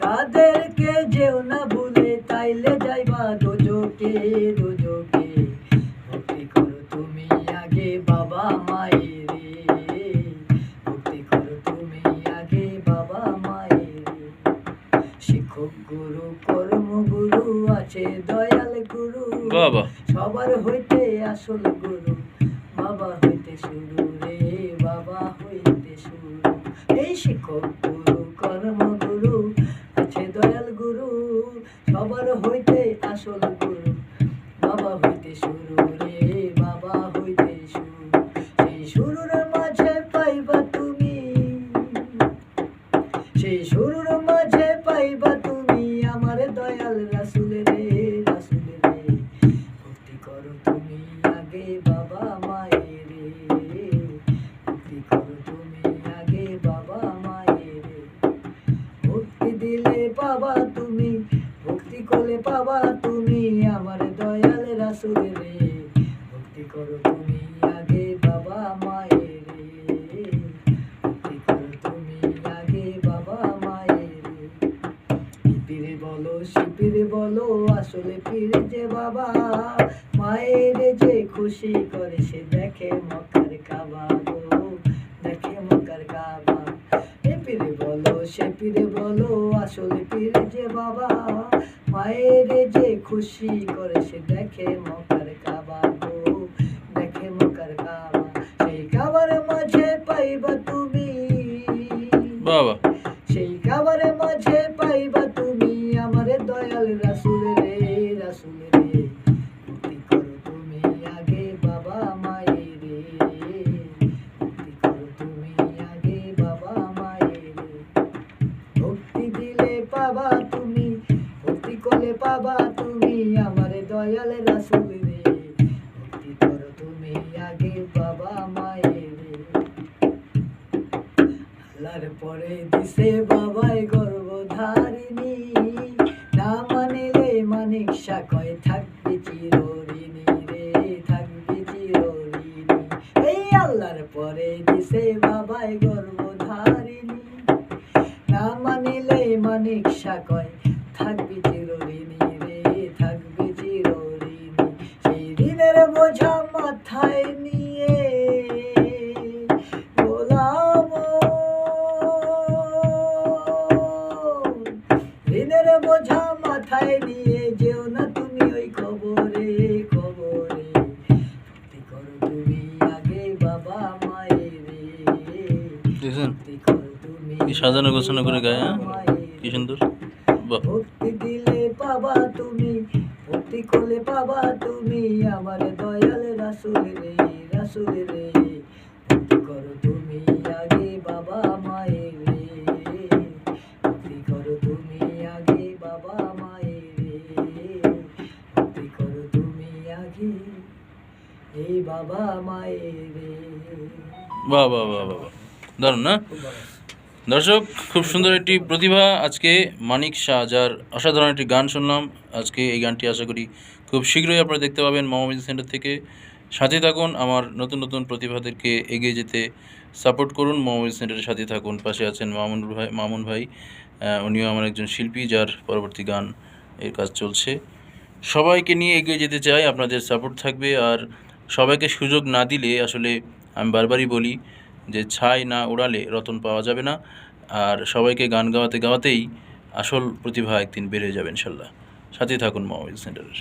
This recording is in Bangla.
তাদেরকে যেও না ভুলে তাইলে যাইবা দোজকে দোজকে। ভক্তি করো তুমি আগে বাবা মায়ের। ভক্তি করো তুমি আগে বাবা মায়ের। শিক্ষক গুরু কর্ম গুরু আছে দয়াল গুরু। সবার হইতে আসল গুরু। আসল গুরু। বাবা হইতে শুরু রে, বাবা হইতে শুরু। সেই শুরুর মাঝে পাইবা তুমি। সেই শুরুর মাঝে পাইবা তুমি আমার দয়াল রাসুল রে রাসুল রে। ভক্তি করো তুমি আগে বাবা মায়ের। ভক্তি করো তুমি আগে বাবা মায়ের। ভক্তি দিলে পাবা তুমি করলে পাবা তুমি আমার দয়াল রাসুল রে। ভক্তি করো তুমি আগে বাবা মায়ের। ভক্তি করো তুমি আগে বাবা মায়ের। পীরে বলো শিপিরে বলো, আসলে পীরে যে বাবা মায়ের যে খুশি করে, সে দেখে মকার কাবা দেখে মকার কাবা। পীরে বলো সে পীরে বলো, আসলে পীরে যে বাবা মায়ের যে খুশি করে সে দেখে মকার কাবা গো দেখে মকার কাবা সেই কাবার মাঝে পাইবা তুমি। বাবা। সেই কাবার মাঝে পাইবা তুমি আমার দয়াল রাসুল রে রাসুল রে। তুমি আমার দয়াল রাসুল রে ভক্তি তুমি আগে বাবা মায়ের। আল্লাহর পরে দিছে বাবাই না মানিলে মানিক সাকয় থাকবে চিরঋণী রে, থাকবে চিরঋণী। এই আল্লাহর পরে দিছে বাবাই গর্ভধারিণী। না মানিলে মানিক সাকয় বোঝা মাথায় নিয়ে গোলাম ঋণের বোঝা মাথায় নিয়ে যেও না তুমি ওই খবরে খবরে। ভক্তি করো তুমি আগে বাবা মায়ের। সাজানো গোছানো করে গায়ে হ্যাঁ? কি সুন্দর। ভক্তি দিলে পাবা তুমি ভক্তি করলে পাবা তুমি আমার দয়াল রাসুল রে রাসুল রে। ভক্তি করো তুমি আগে বাবা মায়ের রে। ভক্তি করো তুমি আগে বাবা মায়ের রে। ভক্তি করো তুমি আগে এই বাবা মায়ের রে। বাহ বাহ বাহ বাহ বাহ। দারুণ না? দর্শক, খুব সুন্দর একটি প্রতিভা আজকে মানিক শাহ যার অসাধারণ একটি গান শুনলাম। আজকে এই গানটি আশা করি খুব শীঘ্রই আপনারা দেখতে পাবেন মামামিজ সেন্টার থেকে। সাথে থাকুন, আমার নতুন নতুন প্রতিভাদেরকে এগিয়ে যেতে সাপোর্ট করুন। মামামিজ সেন্টারের সাথে থাকুন। পাশে আছেন মামুন ভাই মামুন ভাই উনিও আমার একজন শিল্পী যার পরবর্তী গান এর কাজ চলছে। সবাইকে নিয়ে এগিয়ে যেতে চাই, আপনাদের সাপোর্ট থাকবে। আর সবাইকে সুযোগ না দিলে আসলে আমি বারবারই বলি যে ছাই না উড়ালে রতন পাওয়া যাবে না। আর সবাইকে গান গাওয়াতে গাওয়াতেই আসল প্রতিভা একদিন বেড়ে যাবে ইনশাল্লাহ। সাথে থাকুন মোবাইল সেন্টারের।